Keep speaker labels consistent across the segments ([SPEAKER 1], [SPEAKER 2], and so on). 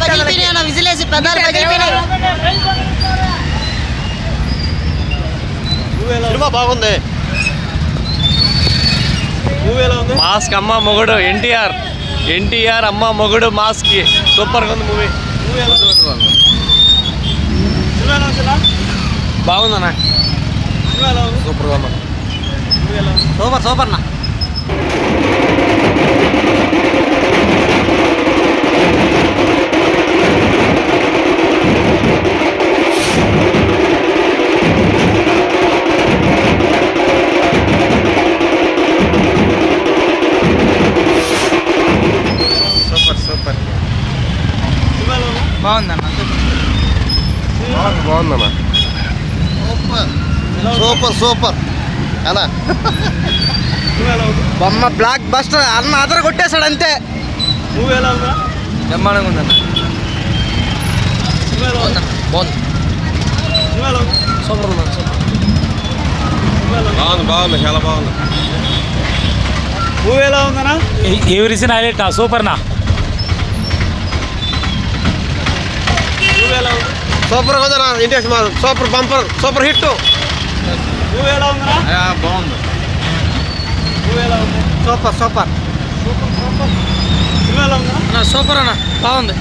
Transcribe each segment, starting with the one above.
[SPEAKER 1] బాగాలేదు
[SPEAKER 2] విజిలేసి పెద్దలు పగిలిపోయినాయి
[SPEAKER 3] సినిమా బాగుంది.
[SPEAKER 4] మాస్క్ అమ్మ మొగుడు ఎన్టీఆర్. ఎన్టీఆర్ అమ్మ మొగుడు మాస్క్. సూపర్గా ఉంది మూవీ. బాగుందన్న. సూపర్గా ఉంది.
[SPEAKER 1] సూపర్ సూపర్ బాగుందన్న
[SPEAKER 4] బాగుందన్న
[SPEAKER 3] సూపర్. సూపర్ అలా
[SPEAKER 1] బొమ్మ బ్లాక్ బస్టర్ అన్న అదర కొట్టేశాడు అంతే. బ్రహ్మాండంగా ఉందన్న
[SPEAKER 3] బాగుంది
[SPEAKER 1] సూపర్ ఉందన్న సూపర్.
[SPEAKER 4] బాగుంది బాగుంది చాలా బాగుంది.
[SPEAKER 5] ఎలా ఉందన్నా
[SPEAKER 6] హైలైట్ నా సూపర్ నా
[SPEAKER 5] మూవీ ఎలా ఉంది
[SPEAKER 3] సూపర్ ఉంది నా India cinema. Super bumper super hit.
[SPEAKER 5] Movie ఎలా
[SPEAKER 4] బాగుంది.
[SPEAKER 5] మూవీ ఎలా ఉంది
[SPEAKER 1] సూపర్ సూపర్.
[SPEAKER 5] సినిమా ఎలా ఉందా
[SPEAKER 1] అన్న సూపర్ అన్న బాగుంది.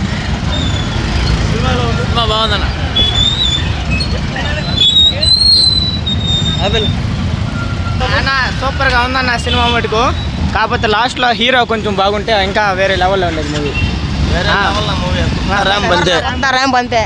[SPEAKER 5] ఎలా ఉంది
[SPEAKER 1] బాగుందన్న అన్న. సూపర్గా ఉందన్న సినిమా మటుకు. కాకపోతే లాస్ట్లో హీరో కొంచెం బాగుంటే ఇంకా వేరే లెవెల్లో ఉండేది మూవీ
[SPEAKER 3] ర్యాంప్ అంతే.
[SPEAKER 2] అంతా ర్యాంప్ అంతే